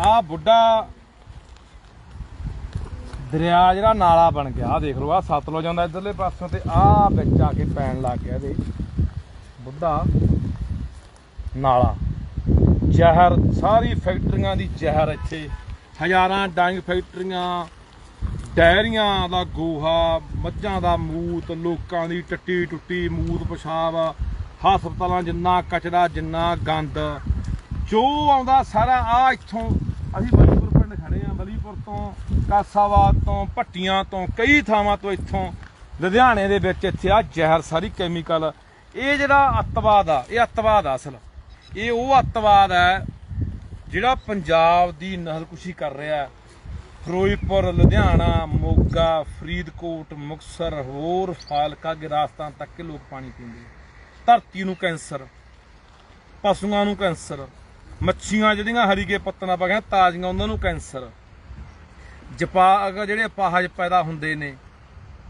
ਆ ਬੁੱਢਾ ਦਰਿਆ ਜਿਹੜਾ ਨਾਲਾ ਬਣ ਗਿਆ ਆ ਦੇਖ ਲਓ ਆ ਸਤਲੁਜ ਜਾਂਦਾ ਇਧਰਲੇ ਪਾਸੋਂ ਤੇ ਆ ਵਿੱਚ ਆ ਕੇ ਪੈਣ ਲੱਗ ਗਿਆ ਇਹਦੇ। ਬੁੱਢਾ ਨਾਲਾ। ਜ਼ਹਿਰ, ਸਾਰੀ ਫੈਕਟਰੀਆਂ ਦੀ ਜ਼ਹਿਰ ਇੱਥੇ। ਹਜ਼ਾਰਾਂ ਡੰਗ ਫੈਕਟਰੀਆਂ ਡੈਰੀਆਂ ਦਾ ਗੋਹਾ, ਮੱਝਾਂ ਦਾ ਮੂਤ, ਲੋਕਾਂ ਦੀ ਟੱਟੀ ਟੁੱਟੀ, ਮੂਤ ਪਿਸ਼ਾਬ, ਹਸਪਤਾਲਾਂ ਜਿੰਨਾ ਕਚਰਾ, ਜਿੰਨਾ ਗੰਦ। ਜੋ ਆਉਂਦਾ ਸਾਰਾ ਆ ਇੱਥੋਂ ਅਸੀਂ ਬਲੀਪੁਰ ਪਿੰਡ ਖੜੇ ਆ ਬਲੀਪੁਰ ਤੋਂ ਕਾਸਾਬਾਦ ਤੋਂ, ਭੱਟੀਆਂ ਤੋਂ, ਕਈ ਥਾਵਾਂ ਤੋਂ ਇੱਥੋਂ, ਲੁਧਿਆਣੇ ਦੇ ਵਿੱਚ ਇੱਥੇ ਆ ਜ਼ਹਿਰ, ਸਾਰੀ ਕੈਮੀਕਲ ਇਹ ਜਿਹੜਾ ਅੱਤਵਾਦ ਆ, ਇਹ ਅੱਤਵਾਦ ਆ ਅਸਲ। ਇਹ ਉਹ ਅੱਤਵਾਦ ਹੈ ਜਿਹੜਾ ਪੰਜਾਬ ਦੀ ਨਸਲਕੁਸ਼ੀ ਕਰ ਰਿਹਾ ਫਿਰੋਜ਼ਪੁਰ, ਲੁਧਿਆਣਾ, ਮੋਗਾ, ਫਰੀਦਕੋਟ ਮੁਕਸਰ ਹੋਰ ਫਾਲਕਾ ਗਿਰਾਸਤਾਂ ਤੱਕ ਲੋਕ ਪਾਣੀ ਪੀਂਦੇ ਧਰਤੀ ਨੂੰ ਕੈਂਸਰ, ਪਸ਼ੂਆਂ ਨੂੰ ਕੈਂਸਰ ਮੱਛੀਆਂ ਜਿਹੜੀਆਂ ਹਰੀਕੇ ਪੱਤਣਾ ਪਾ ਕਹਿੰਦੇ ਤਾਜ਼ੀਆਂ, ਉਹਨਾਂ ਨੂੰ ਕੈਂਸਰ। ਜਪਾ ਜਿਹੜੇ ਅਪਾਹਜ ਪੈਦਾ ਹੁੰਦੇ ਨੇ,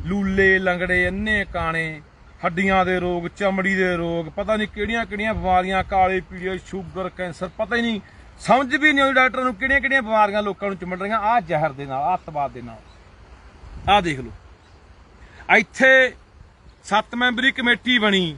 ਲੂਲੇ, ਲੰਗੜੇ ਅੰਨੇ ਕਾਣੇ, ਹੱਡੀਆਂ ਦੇ ਰੋਗ, ਚਮੜੀ ਦੇ ਰੋਗ, ਪਤਾ ਨਹੀਂ ਕਿਹੜੀਆਂ ਕਿਹੜੀਆਂ ਬਿਮਾਰੀਆਂ, ਕਾਲੇ ਪੀਲੇ, ਸ਼ੂਗਰ, ਕੈਂਸਰ, ਪਤਾ ਹੀ ਨਹੀਂ। ਸਮਝ ਵੀ ਨਹੀਂ ਆਉਂਦੀ ਡਾਕਟਰ ਨੂੰ ਕਿਹੜੀਆਂ ਕਿਹੜੀਆਂ ਬਿਮਾਰੀਆਂ ਲੋਕਾਂ ਨੂੰ ਚਿਮੜ ਰਹੀਆਂ। ਆਹ ਜ਼ਹਿਰ ਦੇ ਨਾਲ ਆਹ ਅੱਤਵਾਦ ਦੇ ਨਾਲ। ਆਹ ਦੇਖ ਲਓ। ਇੱਥੇ ਸੱਤ ਮੈਂਬਰੀ ਕਮੇਟੀ ਬਣੀ।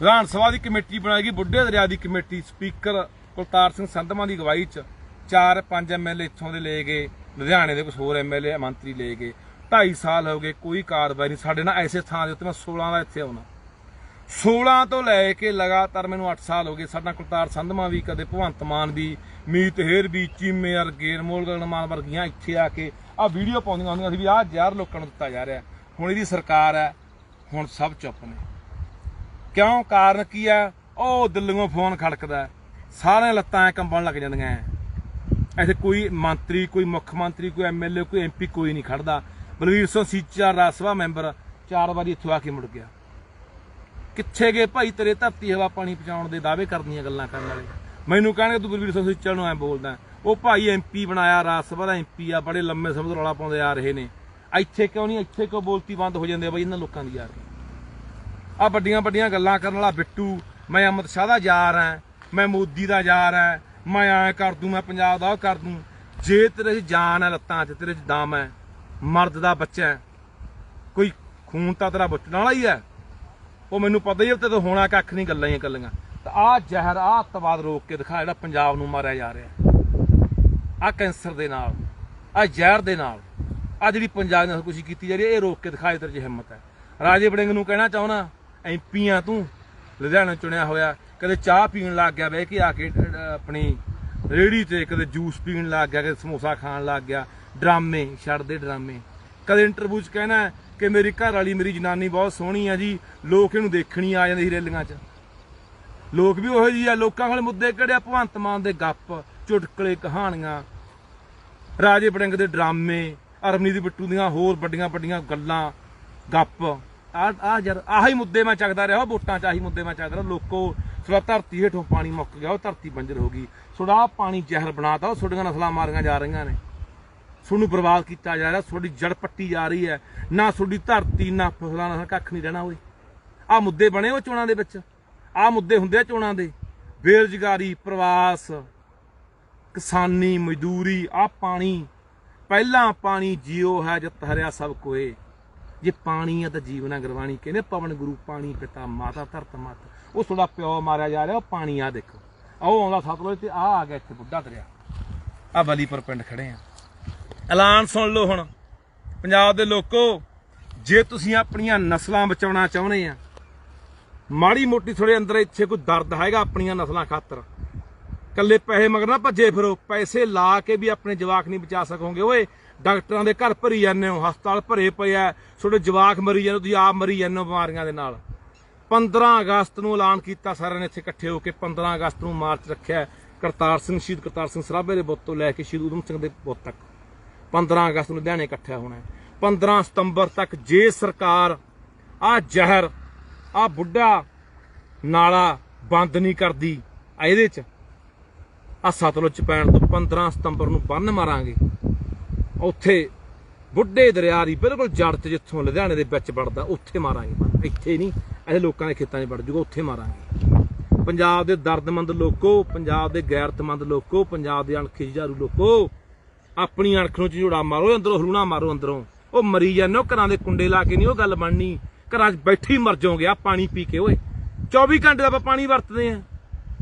ਵਿਧਾਨ ਸਭਾ ਦੀ ਕਮੇਟੀ ਬਣਾਈ ਗਈ ਬੁੱਢੇ ਦਰਿਆ ਦੀ ਕਮੇਟੀ, ਸਪੀਕਰ ਕੁਲਤਾਰ ਸਿੰਘ ਸੰਧਮਾ ਦੀ ਅਗਵਾਈ 'ਚ ਚਾਰ ਪੰਜ ਐਮਐਲਏ ਇੱਥੋਂ ਦੇ ਲਏ ਗਏ, ਲੁਧਿਆਣੇ ਦੇ ਕੁਝ ਹੋਰ ਐਮਐਲਏ ਮੰਤਰੀ ਲਏ ਗਏ। 2.5 ਸਾਲ ਹੋ ਗਏ, ਕੋਈ ਕਾਰਵਾਈ ਨਹੀਂ। ਸਾਡੇ ਨਾਲ ਐਸੇ ਥਾਂ ਦੇ ਉੱਤੇ ਮੈਂ 16 ਦਾ ਇੱਥੇ ਆਉਣਾ। 16 ਤੋਂ ਲੈ ਕੇ ਲਗਾਤਾਰ ਮੈਨੂੰ 8 ਸਾਲ ਹੋ ਗਏ। ਸਾਡਾ ਕੁਲਤਾਰ ਸੰਧਮਾ ਵੀ ਕਦੇ ਭਗਵੰਤ ਮਾਨ ਵੀ ਮੀਤ ਹੇਰ ਵੀ ਚੀਮੇ ਵਰਗੇ ਅਨਮੋਲ ਗਗਨਮਾਨ ਵਰਗੀਆਂ ਇੱਥੇ ਆ ਕੇ ਆ ਵੀਡੀਓ ਪਾਉਂਦੀਆਂ ਹੁੰਦੀਆਂ ਸੀ ਵੀ ਆਹ ਜ਼ਹਿਰ ਲੋਕਾਂ ਨੂੰ ਦਿੱਤਾ ਜਾ ਰਿਹਾ। ਹੁਣ ਇਹਦੀ ਸਰਕਾਰ ਹੈ, ਹੁਣ ਸਭ ਚੁੱਪ ਨੇ। ਕਿਉਂ? ਕਾਰਨ ਕੀ ਆ? ਉਹ ਦਿੱਲੀੋਂ ਫੋਨ ਖੜਕਦਾ ਹੈ। ਸਾਰੀਆਂ ਲੱਤਾਂ ਐ ਕੰਬਣ ਲੱਗ ਜਾਂਦੀਆਂ ਐ। ਇੱਥੇ ਕੋਈ ਮੰਤਰੀ, ਕੋਈ ਮੁੱਖ ਮੰਤਰੀ, ਕੋਈ ਐਮਐਲਏ ਕੋਈ ਐਮਪੀ ਕੋਈ ਨਹੀਂ ਖੜਦਾ। ਬਲਵੀਰ ਸਿੰਘ ਸੀਚਾ, ਰਾਜ ਸਭਾ ਮੈਂਬਰ, ਚਾਰ ਵਾਰੀ ਇੱਥੋਂ ਆ ਕੇ ਮੁੜ ਗਿਆ। ਕਿੱਥੇ ਗਏ? ਭਾਈ, ਤੇਰੇ ਧਰਤੀ ਹਵਾ ਪਾਣੀ ਪਹੁੰਚਾਉਣ ਦੇ ਦਾਅਵੇ ਕਰਦੀਆਂ ਗੱਲਾਂ ਕਰਨ ਵਾਲੇ। ਮੈਨੂੰ ਕਹਿਣਗੇ, ਤੂੰ ਬਲਵੀਰ ਸਿੰਘ ਸੀਚਾ ਨੂੰ ਐ ਬੋਲਦਾ ਉਹ ਭਾਈ ਐਮਪੀ ਬਣਾਇਆ, ਰਾਜ ਸਭਾ ਦਾ ਐਮਪੀ ਆ, ਬੜੇ ਲੰਮੇ ਸਮੇਂ ਤੋਂ ਰੌਲਾ ਪਾਉਂਦੇ ਆ ਰਹੇ ਨੇ। ਇੱਥੇ ਕਿਉਂ ਨਹੀਂ? ਇੱਥੇ ਕਿਉਂ ਬੋਲਤੀ ਬੰਦ ਹੋ ਜਾਂਦੇ ਆ ਬਈ ਇਹਨਾਂ ਲੋਕਾਂ ਦੀ ਯਾਰ ਆ ਵੱਡੀਆਂ ਵੱਡੀਆਂ ਗੱਲਾਂ ਕਰਨ ਵਾਲਾ ਬਿੱਟੂ, ਮੈਂ ਅਮਿਤ ਸ਼ਾਹ ਦਾ ਯਾਰ ਆ ਮੈਂ ਮੋਦੀ ਦਾ ਯਾਰ ਆ ਮੈਂ ਐ ਕਰ ਦੂੰ, ਮੈਂ ਪੰਜਾਬ ਦਾ ਉਹ ਕਰ ਦੂੰ। ਜੇ ਤੇਰੇ 'ਚ ਜਾਨ ਹੈ ਲੱਤਾਂ 'ਚ, ਤੇਰੇ 'ਚ ਦਮ ਹੈ, ਮਰਦ ਦਾ ਬੱਚਾ ਹੈ, ਕੋਈ ਖੂਨ ਤਾਂ ਤੇਰਾ ਬੁੱਚਣ ਵਾਲਾ ਹੀ ਹੈ। ਉਹ ਮੈਨੂੰ ਪਤਾ ਹੀ ਹੈ ਤੇ ਹੋਣਾ ਕੱਖ ਨਹੀਂ, ਗੱਲਾਂ ਹੀ ਇਕੱਲੀਆਂ। ਤਾਂ ਆ ਜ਼ਹਿਰ, ਆ ਅੱਤਵਾਦ ਰੋਕ ਕੇ ਦਿਖਾ ਜਿਹੜਾ ਪੰਜਾਬ ਨੂੰ ਮਾਰਿਆ ਜਾ ਰਿਹਾ। ਆ ਕੈਂਸਰ ਦੇ ਨਾਲ, ਆ ਜ਼ਹਿਰ ਦੇ ਨਾਲ, ਆ ਜਿਹੜੀ ਪੰਜਾਬ ਨਾਲ ਕੁਛ ਕੀਤੀ ਜਾ ਰਹੀ ਹੈ, ਇਹ ਰੋਕ ਕੇ ਦਿਖਾ ਦਿਖਾਏ ਤੇਰੇ 'ਚ ਹਿੰਮਤ ਹੈ। ਰਾਜੇ ਵੜਿੰਗ ਨੂੰ ਕਹਿਣਾ ਚਾਹੁੰਦਾ ਐਮਪੀ ਆ ਤੂੰ। ਲੁਧਿਆਣਾ ਚੁਣਿਆ ਹੋਇਆ। ਕਦੇ ਚਾਹ ਪੀਣ ਲੱਗ ਗਿਆ ਬਹਿ ਕੇ ਆ ਕੇ ਆਪਣੀ ਰੇੜੀ ਤੇ ਕਦੇ ਜੂਸ ਪੀਣ ਲੱਗ ਗਿਆ, ਕਦੇ ਸਮੋਸਾ ਖਾਣ ਲੱਗ ਗਿਆ। ਡਰਾਮੇ ਛੱਡਦੇ ਡਰਾਮੇ। ਕਦੇ ਇੰਟਰਵਿਊ 'ਚ ਕਹਿਣਾ ਕਿ ਮੇਰੀ ਘਰ ਵਾਲੀ ਮੇਰੀ ਜਨਾਨੀ ਬਹੁਤ ਸੋਹਣੀ ਆ ਜੀ, ਲੋਕ ਇਹਨੂੰ ਦੇਖਣੀ ਆ ਜਾਂਦੇ ਸੀ ਰੈਲੀਆਂ 'ਚ। ਲੋਕ ਵੀ ਉਹੋ ਜਿਹੀ ਆ, ਲੋਕਾਂ ਕੋਲ ਮੁੱਦੇ ਕਿਹੜੇ ਆ? ਭਗਵੰਤ ਮਾਨ ਦੇ ਗੱਪ, ਚੁਟਕਲੇ, ਕਹਾਣੀਆਂ। ਰਾਜੇ ਬੜਿੰਗ ਦੇ ਡਰਾਮੇ ਅਰਮਨੀਤ ਬਿੱਟੂ ਦੀਆਂ ਹੋਰ ਵੱਡੀਆਂ ਵੱਡੀਆਂ ਗੱਲਾਂ, ਗੱਪ। ਆ ਆ ਯਾਰ, ਆਹੀ ਮੁੱਦੇ ਮੈਂ ਚੱਕਦਾ ਰਿਹਾ ਉਹ ਵੋਟਾਂ ਚ ਆਹੀ ਮੁੱਦੇ ਮੈਂ ਚੱਕਦਾ ਰਿਹਾ। ਲੋਕੋ ਥੋੜਾ ਧਰਤੀ ਹੇਠੋਂ ਪਾਣੀ ਮੁੱਕ ਗਿਆ, ਉਹ ਧਰਤੀ ਬੰਜਰ ਹੋ ਗਈ। ਥੋੜਾ ਆਹ ਪਾਣੀ ਜ਼ਹਿਰ ਬਣਾਤਾ, ਉਹ ਤੁਹਾਡੀਆਂ ਨਸਲਾਂ ਮਾਰੀਆਂ ਜਾ ਰਹੀਆਂ ਨੇ। ਤੁਹਾਨੂੰ ਬਰਬਾਦ ਕੀਤਾ ਜਾ ਰਿਹਾ ਤੁਹਾਡੀ ਜੜ ਪੱਟੀ ਜਾ ਰਹੀ ਹੈ। ਨਾ ਤੁਹਾਡੀ ਧਰਤੀ, ਨਾ ਫਸਲਾਂ, ਨਾ ਕੱਖ ਨਹੀਂ ਰਹਿਣਾ ਓਏ। ਆ ਮੁੱਦੇ ਬਣੇ ਉਹ ਚੋਣਾਂ ਦੇ ਵਿੱਚ। ਆ ਮੁੱਦੇ ਹੁੰਦੇ ਆ ਚੋਣਾਂ ਦੇ। ਬੇਰੁਜ਼ਗਾਰੀ, ਪ੍ਰਵਾਸ, ਕਿਸਾਨੀ, ਮਜ਼ਦੂਰੀ ਆ ਪਾਣੀ। ਪਹਿਲਾਂ ਪਾਣੀ ਜਿਉ ਹੈ, ਜਤ ਹਰਿਆ ਸਭ ਕੋਏ। ਜੇ ਪਾਣੀ ਆ ਤਾਂ ਜੀਵਨਾ ਗਰਵਾਣੀ ਕਹਿੰਦੇ ਪਵਨ ਗੁਰੂ ਪਾਣੀ ਪਿਤਾ, ਮਾਤਾ ਧਰਤ ਮਤ। ਉਹ ਤੁਹਾਡਾ ਪਿਓ ਮਾਰਿਆ ਜਾ ਰਿਹਾ, ਉਹ ਪਾਣੀ ਆ ਦੇਖੋ। ਆਹ ਆਉਂਦਾ ਸਤਲੁਜ ਤੇ ਆ ਆ ਗਿਆ ਇੱਥੇ ਬੁੱਢਾ ਦਰਿਆ। ਆ ਬਲੀਪੁਰ ਪਿੰਡ ਖੜੇ ਆ। ਐਲਾਨ ਸੁਣ ਲਓ ਹੁਣ। ਪੰਜਾਬ ਦੇ ਲੋਕੋ, ਜੇ ਤੁਸੀਂ ਆਪਣੀਆਂ ਨਸਲਾਂ ਬਚਾਉਣਾ ਚਾਹੁੰਦੇ ਆ, ਮਾੜੀ ਮੋਟੀ ਥੋੜੇ ਅੰਦਰ ਇੱਥੇ ਕੋਈ ਦਰਦ ਹੈਗਾ ਆਪਣੀਆਂ ਨਸਲਾਂ ਖਾਤਰ। ਕੱਲੇ ਪੈਸੇ ਮਗਰ ਨਾ ਭੱਜੇ ਫਿਰੋ। ਪੈਸੇ ਲਾ ਕੇ ਵੀ ਆਪਣੇ ਜਵਾਕ ਨਹੀਂ ਬਚਾ ਸਕੋਗੇ। ਓਏ, ਡਾਕਟਰਾਂ ਦੇ ਘਰ ਭਰੀ ਜਾਂਦੇ ਹੋ, ਹਸਪਤਾਲ ਭਰੇ ਪਏ ਆ ਤੁਹਾਡੇ ਜਵਾਕ ਮਰੀ ਜਾਂਦੇ, ਤੁਸੀਂ ਆਪ ਮਰੀ ਜਾਂਦੇ ਹੋ ਬਿਮਾਰੀਆਂ ਦੇ ਨਾਲ। 15 ਅਗਸਤ ਨੂੰ ਐਲਾਨ ਕੀਤਾ ਸਾਰਿਆਂ ਨੇ ਇੱਥੇ ਇਕੱਠੇ ਹੋ ਕੇ 15 ਅਗਸਤ ਨੂੰ ਮਾਰਚ ਰੱਖਿਆ ਕਰਤਾਰ ਸਿੰਘ, ਸ਼ਹੀਦ ਕਰਤਾਰ ਸਿੰਘ ਸਰਾਭੇ ਦੇ ਬੁੱਤ ਤੋਂ ਲੈ ਕੇ ਸ਼ਹੀਦ ਊਧਮ ਸਿੰਘ ਦੇ ਬੁੱਤ ਤੱਕ। 15 ਅਗਸਤ ਨੂੰ ਲੁਧਿਆਣੇ ਇਕੱਠਿਆ ਹੋਣਾ ਹੈ। 15 ਸਤੰਬਰ ਤੱਕ ਜੇ ਸਰਕਾਰ ਆ ਜ਼ਹਿਰ, ਆ ਬੁੱਢਾ ਨਾਲਾ ਬੰਦ ਨਹੀਂ ਕਰਦੀ ਇਹਦੇ ਚ ਆ ਸਤਲੁਜ ਪੈਣ ਤੋਂ 15 ਸਤੰਬਰ ਨੂੰ ਬੰਨ ਮਾਰਾਂਗੇ। ਉੱਥੇ ਬੁੱਢੇ ਦਰਿਆ ਦੀ ਬਿਲਕੁਲ ਜੜ ਤੇ ਜਿੱਥੋਂ ਲੁਧਿਆਣੇ ਦੇ ਵਿੱਚ ਵੜਦਾ, ਉੱਥੇ ਮਾਰਾਂਗੇ ਇੱਥੇ ਨਹੀਂ, ਇਹ ਲੋਕਾਂ ਦੇ ਖੇਤਾਂ 'ਚ ਵੜ ਜੂਗਾ, ਉੱਥੇ ਮਾਰਾਂਗੇ। ਪੰਜਾਬ ਦੇ ਦਰਦਮੰਦ ਲੋਕੋ, ਪੰਜਾਬ ਦੇ ਗੈਰਤਮੰਦ ਲੋਕੋ, ਪੰਜਾਬ ਦੇ ਅਣਖੀ ਜੁਝਾਰੂ ਲੋਕੋ ਆਪਣੀ ਅਣਖ ਨੂੰ ਝੂੜਾ ਮਾਰੋ, ਅੰਦਰੋਂ ਹਲੂਣਾ ਮਾਰੋ ਅੰਦਰੋਂ। ਉਹ ਮਰੀ ਜਾਂਦੇ ਹੋ, ਘਰਾਂ ਦੇ ਕੁੰਡੇ ਲਾ ਕੇ ਨਹੀਂ ਉਹ ਗੱਲ ਬਣਨੀ। ਘਰਾਂ 'ਚ ਬੈਠੀ ਮਰ ਜਾਓਗੇ ਆ ਪਾਣੀ ਪੀ ਕੇ ਓਏ। 24 ਘੰਟੇ ਦਾ ਆਪਾਂ ਪਾਣੀ ਵਰਤਦੇ ਆ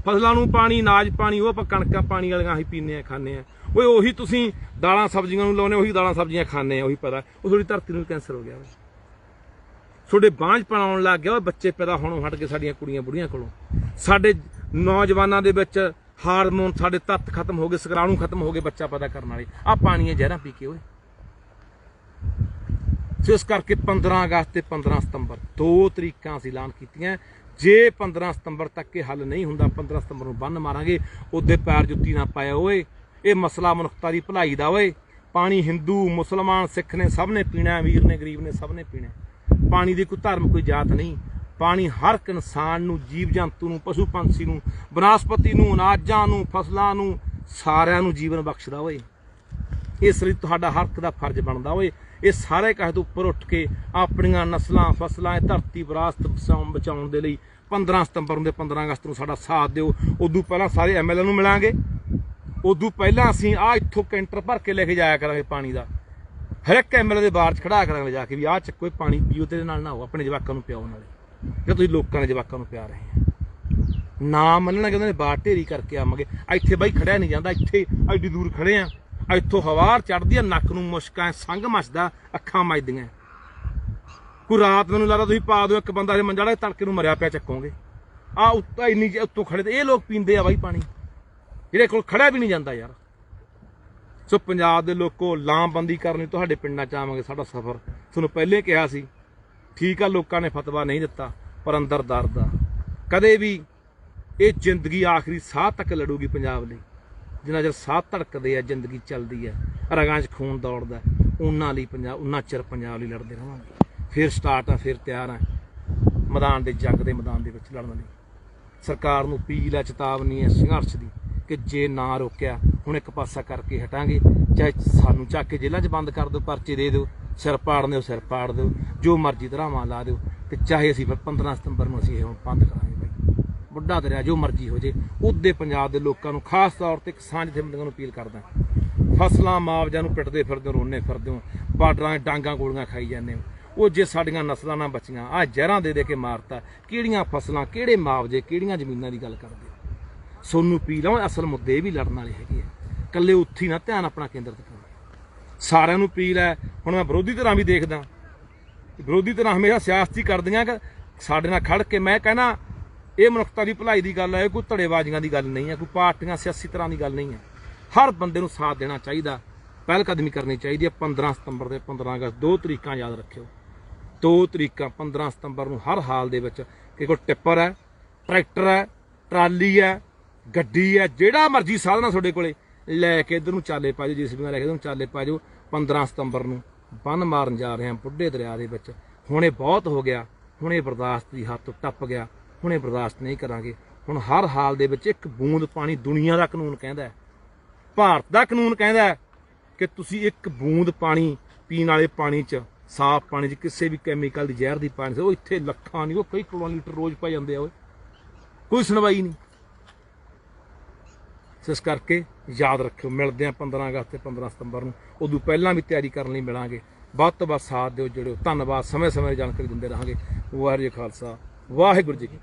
ਫਸਲਾਂ ਨੂੰ ਪਾਣੀ, ਅਨਾਜ ਪਾਣੀ, ਉਹ ਆਪਾਂ ਕਣਕਾਂ ਪਾਣੀ ਵਾਲੀਆਂ ਹੀ ਪੀਂਦੇ ਆ ਖਾਂਦੇ ਆ ਓਏ, ਉਹੀ ਤੁਸੀਂ ਦਾਲਾਂ, ਸਬਜ਼ੀਆਂ ਨੂੰ ਲਾਉਨੇ ਉਹੀ ਦਾਲਾਂ, ਸਬਜ਼ੀਆਂ ਖਾਂਦੇ ਆ ਉਹੀ ਪਤਾ। ਉਹ ਥੋੜੀ ਧਰਤੀ ਨੂੰ ਕੈਂਸਰ ਹੋ ਗਿਆ ਓਏ। ਤੁਹਾਡੇ ਬਾਂਝ ਪਣਾਉਣ ਲੱਗ ਗਿਆ ਓਏ, ਬੱਚੇ ਪੈਦਾ ਹੋਣੋਂ ਹਟ ਕੇ ਸਾਡੀਆਂ ਕੁੜੀਆਂ ਬੁੜੀਆਂ ਕੋਲੋਂ। ਸਾਡੇ ਨੌਜਵਾਨਾਂ ਦੇ ਵਿੱਚ ਹਾਰਮੋਨ ਸਾਡੇ ਤੱਤ ਖਤਮ ਹੋ ਗਏ, ਸਕਰਾਣੂ ਖਤਮ ਹੋ ਗਏ ਬੱਚਾ ਪੈਦਾ ਕਰਨ ਵਾਲੇ। ਆ ਪਾਣੀਆਂ ਜ਼ਹਿਰਾਂ ਪੀ ਕੇ ਓਏ। ਸੋ ਇਸ ਕਰਕੇ 15 ਅਗਸਤ ਤੇ 15 ਸਤੰਬਰ, ਦੋ ਤਰੀਕਾਂ ਅਸੀਂ ਐਲਾਨ ਕੀਤੀਆਂ। ਜੇ 15 ਸਤੰਬਰ ਤੱਕ ਇਹ ਹੱਲ ਨਹੀਂ ਹੁੰਦਾ 15 ਸਤੰਬਰ ਨੂੰ ਬੰਨ ਮਾਰਾਂਗੇ, ਉਹਦੇ ਪੈਰ ਜੁੱਤੀ ਨਾ ਪਾਇਆ ਓਏ ਇਹ ਮਸਲਾ ਮਨੁੱਖਤਾ ਦੀ ਭਲਾਈ ਦਾ ਓਏ ਪਾਣੀ ਹਿੰਦੂ, ਮੁਸਲਮਾਨ, ਸਿੱਖ ਨੇ ਸਭ ਨੇ ਪੀਣਾ, ਅਮੀਰ ਨੇ, ਗਰੀਬ ਨੇ ਸਭ ਨੇ ਪੀਣਾ। ਪਾਣੀ ਦੀ ਕੋਈ ਧਰਮ, ਕੋਈ ਜਾਤ ਨਹੀਂ। ਪਾਣੀ ਹਰ ਇੱਕ ਇਨਸਾਨ ਨੂੰ, ਜੀਵ ਜੰਤੂ ਨੂੰ, ਪਸ਼ੂ ਪੰਛੀ ਨੂੰ, ਬਨਸਪਤੀ ਨੂੰ, ਅਨਾਜਾਂ ਨੂੰ, ਫਸਲਾਂ ਨੂੰ, ਸਾਰਿਆਂ ਨੂੰ ਜੀਵਨ ਬਖਸ਼ਦਾ ਓਏ ਇਸ ਲਈ ਤੁਹਾਡਾ ਹਰ ਇੱਕ ਦਾ ਫਰਜ਼ ਬਣਦਾ ਓਏ ਇਹ ਸਾਰੇ ਕਹੇ ਤੋਂ ਉੱਪਰ ਉੱਠ ਕੇ ਆਪਣੀਆਂ ਨਸਲਾਂ, ਫਸਲਾਂ, ਇਹ ਧਰਤੀ ਵਿਰਾਸਤ ਬਚਾਉਣ ਬਚਾਉਣ ਦੇ ਲਈ 15 ਸਤੰਬਰ ਨੂੰ ਤੇ 15 ਅਗਸਤ ਨੂੰ ਸਾਡਾ ਸਾਥ ਦਿਓ। ਉਦੋਂ ਪਹਿਲਾਂ ਸਾਰੇ ਐਮਐਲਏ ਨੂੰ ਮਿਲਾਂਗੇ। ਉਦੋਂ ਪਹਿਲਾਂ ਅਸੀਂ ਆ ਇੱਥੋਂ ਕੈਂਟਰ ਭਰ ਕੇ ਲੈ ਕੇ ਜਾਇਆ ਕਰਾਂਗੇ ਪਾਣੀ ਦਾ। ਹਰ ਇੱਕ ਐਮਐਲਏ ਦੇ ਬਾਹਰ ਚ ਖੜਾ ਕਰਾਂਗੇ ਜਾ ਕੇ ਵੀ ਆਹ ਚੱਕੋ ਪਾਣੀ ਪੀਓ ਤੇ ਇਹਦੇ ਨਾਲ ਨਹਾਓ ਆਪਣੇ ਜਵਾਕਾਂ ਨੂੰ ਪਿਆਓ ਨਾਲੇ ਜੇ ਤੁਸੀਂ ਲੋਕਾਂ ਦੇ ਜਵਾਕਾਂ ਨੂੰ ਪਿਆ ਰਹੇ ਆ। ਨਾ ਮੰਨਣਗੇ ਉਹਨਾਂ ਨੇ ਬਾਹਰ ਢੇਰੀ ਕਰਕੇ ਆਵਾਂਗੇ। ਇੱਥੇ ਬਾਈ ਖੜਿਆ ਨਹੀਂ ਜਾਂਦਾ, ਇੱਥੇ ਐਡੀ ਦੂਰ ਖੜੇ ਆ। ਇੱਥੋਂ ਹਵਾਰ ਚੜਦੀ ਆ, ਨੱਕ ਨੂੰ ਮੁਸ਼ਕਾਂ, ਸੰਗ ਮੱਚਦਾ, ਅੱਖਾਂ ਮੱਚਦੀਆਂ ਕੋਈ ਰਾਤ ਮੈਨੂੰ ਲੱਗਦਾ ਤੁਸੀਂ ਪਾ ਦਿਓ ਇੱਕ ਬੰਦਾ ਜੇ ਮੰਜਾ ਲਾ ਤੜਕੇ ਨੂੰ ਮਰਿਆ ਪਿਆ ਚੱਕੋਗੇ। ਆ ਉੱਤੋਂ ਇੰਨੀ ਜਿਹੀ ਉੱਤੋਂ ਖੜੇ ਤੇ ਇਹ ਲੋਕ ਪੀਂਦੇ ਆ ਬਾਈ ਪਾਣੀ। ਜਿਹੜੇ ਕੋਲ ਖੜਾ ਵੀ ਨਹੀਂ ਜਾਂਦਾ ਯਾਰ। ਸੋ ਪੰਜਾਬ ਦੇ ਲੋਕੋ, ਲਾਮਬੰਦੀ ਕਰਨੀ ਤੁਹਾਡੇ ਪਿੰਡਾਂ ਚ ਆਵਾਂਗੇ, ਸਾਡਾ ਸਫ਼ਰ। ਤੁਹਾਨੂੰ ਪਹਿਲੇ ਕਿਹਾ ਸੀ, ਠੀਕ ਆ, ਲੋਕਾਂ ਨੇ ਫਤਵਾ ਨਹੀਂ ਦਿੱਤਾ, ਪਰ ਅੰਦਰ ਦਰਦ ਆ। ਕਦੇ ਵੀ ਇਹ ਜ਼ਿੰਦਗੀ ਆਖਰੀ ਸਾਹ ਤੱਕ ਲੜੂਗੀ ਪੰਜਾਬ ਲਈ। ਜਿੰਨਾ ਚਿਰ ਸਾਹ ਧੜਕਦੇ ਆ, ਜ਼ਿੰਦਗੀ ਚੱਲਦੀ ਆ, ਰਗਾਂ 'ਚ ਖੂਨ ਦੌੜਦਾ, ਉਹਨਾਂ ਲਈ ਪੰਜਾਬ ਉਹਨਾਂ ਚਿਰ ਪੰਜਾਬ ਲਈ ਲੜਦੇ ਰਹਾਂਗੇ। ਫਿਰ ਸਟਾਰਟ ਆ, ਫਿਰ ਤਿਆਰ ਆ। ਮੈਦਾਨ ਦੇ ਜੰਗ ਦੇ ਮੈਦਾਨ ਦੇ ਵਿੱਚ ਲੜਨ ਲਈ। ਸਰਕਾਰ ਨੂੰ ਅਪੀਲ ਆ, ਚੇਤਾਵਨੀ ਹੈ ਸੰਘਰਸ਼ ਦੀ ਕਿ ਜੇ ਨਾ ਰੋਕਿਆ, ਹੁਣ ਇੱਕ ਪਾਸਾ ਕਰਕੇ ਹਟਾਂਗੇ। ਚਾਹੇ ਸਾਨੂੰ ਚੱਕ ਕੇ ਜੇਲ੍ਹਾਂ 'ਚ ਬੰਦ ਕਰ ਦਿਓ, ਪਰਚੇ ਦੇ ਦਿਓ, ਸਿਰ ਪਾੜ ਦਿਓ ਸਿਰ ਪਾੜ ਦਿਓ, ਜੋ ਮਰਜ਼ੀ ਧਰਾਵਾਂ ਲਾ ਦਿਓ, ਤੇ ਚਾਹੇ ਅਸੀਂ ਫਿਰ 15 ਸਤੰਬਰ ਨੂੰ ਅਸੀਂ ਇਹ ਹੁਣ ਬੰਦ ਕਰਾਂਗੇ। ਬਾਈ ਦਰਿਆ, ਜੋ ਮਰਜ਼ੀ ਹੋ ਜੇ ਉਹਦੇ ਪੰਜਾਬ ਦੇ ਲੋਕਾਂ ਨੂੰ ਖਾਸ ਤੌਰ ਤੇ ਕਿਸਾਨ ਜਥੇਬੰਦੀਆਂ ਨੂੰ ਅਪੀਲ ਕਰਦਾ ਫਸਲਾਂ ਮੁਆਵਜ਼ਾ ਨੂੰ ਪਿੱਟਦੇ ਫਿਰਦੇ ਹੋ ਰੋਨੇ ਫਿਰਦੇ ਹੋ, ਬਾਰਡਰਾਂ 'ਤੇ ਡਾਂਗਾ ਗੋਲੀਆਂ ਖਾਈ ਜਾਂਦੇ ਹੋ। ਉਹ ਜੇ ਸਾਡੀਆਂ ਨਸਲਾਂ ਨਾ ਬਚੀਆਂ ਆ ਜ਼ਹਿਰਾਂ ਦੇ ਦੇ ਕੇ ਮਾਰਤਾ, ਕਿਹੜੀਆਂ ਫਸਲਾਂ, ਕਿਹੜੇ ਮੁਆਵਜ਼ੇ, ਕਿਹੜੀਆਂ ਜ਼ਮੀਨਾਂ ਦੀ ਗੱਲ ਕਰਦੇ ਸੋਨੂੰ ਪੀ ਲਓ, ਅਸਲ ਮੁੱਦੇ ਵੀ ਲੜਨ ਵਾਲੇ ਹੈਗੇ ਆ। ਕੱਲੇ ਉੱਥੇ ਹੀ ਨਾ ਧਿਆਨ ਆਪਣਾ ਕੇਂਦਰਿਤ ਕਰੋ ਸਾਰਿਆਂ ਨੂੰ ਅਪੀਲ ਹੈ, ਹੁਣ ਮੈਂ ਵਿਰੋਧੀ ਧਿਰਾਂ ਵੀ ਦੇਖਦਾ। ਵਿਰੋਧੀ ਧਿਰਾਂ ਹਮੇਸ਼ਾ ਸਿਆਸਤੀ ਕਰਦੀਆਂ ਕਿ ਸਾਡੇ ਨਾਲ ਖੜ ਕੇ ਮੈਂ ਕਹਿੰਦਾ ਇਹ ਮਨੁੱਖਤਾ ਦੀ ਭਲਾਈ ਦੀ ਗੱਲ ਹੈ ਇਹ ਕੋਈ ਧੜੇਬਾਜ਼ੀਆਂ ਦੀ ਗੱਲ ਨਹੀਂ ਹੈ ਕੋਈ ਪਾਰਟੀਆਂ ਸਿਆਸੀ ਤਰ੍ਹਾਂ ਦੀ ਗੱਲ ਨਹੀਂ ਹੈ ਹਰ ਬੰਦੇ ਨੂੰ ਸਾਥ ਦੇਣਾ ਚਾਹੀਦਾ ਪਹਿਲ ਕਦਮੀ ਕਰਨੀ ਚਾਹੀਦੀ ਹੈ 15 ਸਤੰਬਰ ਤੇ 15 ਅਗਸਤ, ਦੋ ਤਰੀਕਾਂ ਯਾਦ ਰੱਖਿਓ। ਦੋ ਤਰੀਕਾਂ 15 ਸਤੰਬਰ ਨੂੰ ਹਰ ਹਾਲ ਦੇ ਵਿੱਚ ਕਿ ਕੋਈ ਟਿੱਪਰ ਹੈ, ਟਰੈਕਟਰ ਹੈ, ਟਰਾਲੀ ਹੈ, ਗੱਡੀ ਹੈ, ਜਿਹੜਾ ਮਰਜ਼ੀ ਸਾਧਨ ਆ ਤੁਹਾਡੇ ਕੋਲੇ, ਲੈ ਕੇ ਇਧਰ ਨੂੰ ਚਾਲੇ ਪਾ ਜਾਓ ਜਿਸ ਵੀ ਲੈ ਕੇ ਇਧਰ ਨੂੰ ਚਾਲੇ ਪਾ ਜਾਓ 15 ਸਤੰਬਰ ਨੂੰ ਬੰਨ ਮਾਰਨ ਜਾ ਰਹੇ ਹਾਂ ਬੁੱਢੇ ਦਰਿਆ ਦੇ ਵਿੱਚ। ਹੁਣ ਇਹ ਬਹੁਤ ਹੋ ਗਿਆ, ਹੁਣ ਇਹ ਬਰਦਾਸ਼ਤ ਦੀ ਹੱਦ ਤੋਂ ਟੱਪ ਗਿਆ। ਹੁਣੇ ਬਰਦਾਸ਼ਤ ਨਹੀਂ ਕਰਾਂਗੇ। ਹੁਣ ਹਰ ਹਾਲ ਦੇ ਵਿੱਚ ਇੱਕ ਬੂੰਦ ਪਾਣੀ ਦੁਨੀਆ ਦਾ ਕਾਨੂੰਨ ਕਹਿੰਦਾ ਹੈ। ਭਾਰਤ ਦਾ ਕਾਨੂੰਨ ਕਹਿੰਦਾ ਹੈ ਕਿ ਤੁਸੀਂ ਇੱਕ ਬੂੰਦ ਪਾਣੀ ਪੀਣ ਵਾਲੇ ਪਾਣੀ 'ਚ, ਸਾਫ਼ ਪਾਣੀ 'ਚ, ਕਿਸੇ ਵੀ ਕੈਮੀਕਲ ਦੀ ਜ਼ਹਿਰ ਦੀ ਪਾਣੀ 'ਚ, ਉਹ ਇੱਥੇ ਲੱਖਾਂ ਨਹੀਂ, ਉਹ ਕਈ ਕਰੋੜਾਂ ਲੀਟਰ ਰੋਜ਼ ਪੈ ਜਾਂਦੇ ਆ ਓਏ। ਕੋਈ ਸੁਣਵਾਈ ਨਹੀਂ। ਇਸ ਕਰਕੇ ਯਾਦ ਰੱਖਿਓ, ਮਿਲਦੇ ਆ 15 ਅਗਸਤ ਤੇ 15 ਸਤੰਬਰ ਨੂੰ। ਉਦੋਂ ਪਹਿਲਾਂ ਵੀ ਤਿਆਰੀ ਕਰਨ ਲਈ ਮਿਲਾਂਗੇ। ਵੱਧ ਤੋਂ ਵੱਧ ਸਾਥ ਦਿਓ ਜਿਹੜੇ ਧੰਨਵਾਦ। ਸਮੇਂ ਸਮੇਂ ਦੀ ਜਾਣਕਾਰੀ ਦਿੰਦੇ ਰਹਾਂਗੇ। ਵਾਹਿਗੁਰੂ ਖਾਲਸਾ। ਵਾਹਿਗੁਰੂ ਜੀ ਕੀ